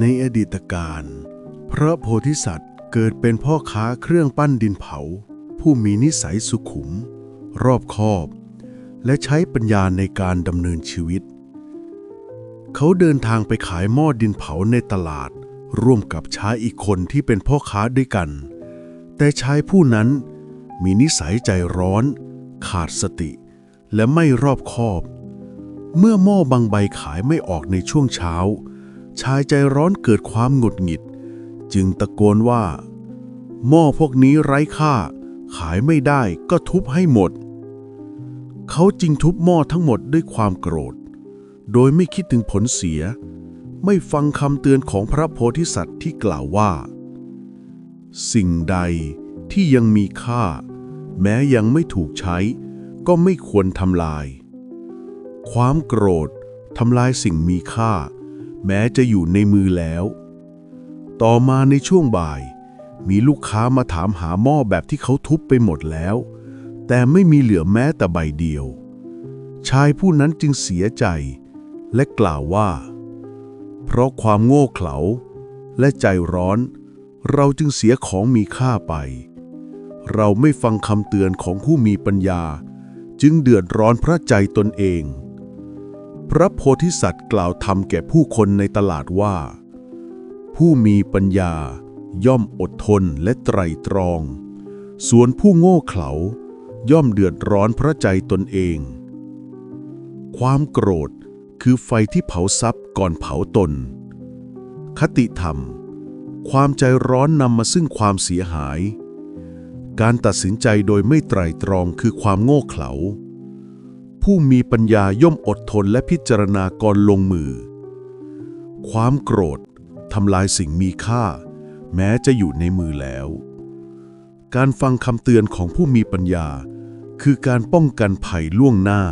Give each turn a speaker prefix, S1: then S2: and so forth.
S1: ในอดีตการ พระโพธิสัตว์เกิดเป็นพ่อค้าเครื่องปั้นดินเผา ผู้มีนิสัยสุขุม รอบคอบ และใช้ปัญญาในการดำเนินชีวิต เขาเดินทางไปขายหม้อดินเผาในตลาด ร่วมกับชายอีกคนที่เป็นพ่อค้าด้วยกัน แต่ชายผู้นั้นมีนิสัยใจร้อน ขาดสติ และไม่รอบคอบ เมื่อหม้อบางใบขายไม่ออกในช่วงเช้า ชายใจร้อนเกิดความหงุดหงิด จึงตะโกนว่า หม้อพวกนี้ไร้ค่า ขายไม่ได้ก็ทุบให้หมด เขาจึงทุบหม้อทั้งหมดด้วยความโกรธ โดยไม่คิดถึงผลเสีย ไม่ฟังคำเตือนของพระโพธิสัตว์ที่กล่าวว่า สิ่งใดที่ยังมีค่า แม้ยังไม่ถูกใช้ ก็ไม่ควรทำลาย ความโกรธทำลายสิ่งมีค่า แม้จะอยู่ในมือแล้ว ต่อมาในช่วงบ่าย มีลูกค้ามาถามหาหม้อแบบที่เขาทุบไปหมดแล้ว แต่ไม่มีเหลือแม้แต่ใบเดียว ชายผู้นั้นจึงเสียใจ และกล่าวว่า เพราะความโง่เขลาและใจร้อน เราจึงเสียของมีค่าไป เราไม่ฟังคำเตือนของผู้มีปัญญา จึงเดือดร้อนพระใจตนเอง พระโพธิสัตว์กล่าวธรรมแก่ผู้คนในตลาดว่า ผู้มีปัญญาย่อมอดทนและไตรตรอง ส่วนผู้โง่เขลาย่อมเดือดร้อนพระใจตนเอง ความโกรธคือไฟที่เผาทรัพย์ก่อนเผาตน คติธรรม ความใจร้อนนำมาซึ่งความเสียหาย การตัดสินใจโดยไม่ไตรตรองคือความโง่เขลา ผู้มีปัญญาย่อมอดทนและพิจารณาก่อนลงมือ ความโกรธทำลายสิ่งมีค่า แม้จะอยู่ในมือแล้ว การฟังคำเตือนของผู้มีปัญญา คือการป้องกันภัยล่วงหน้า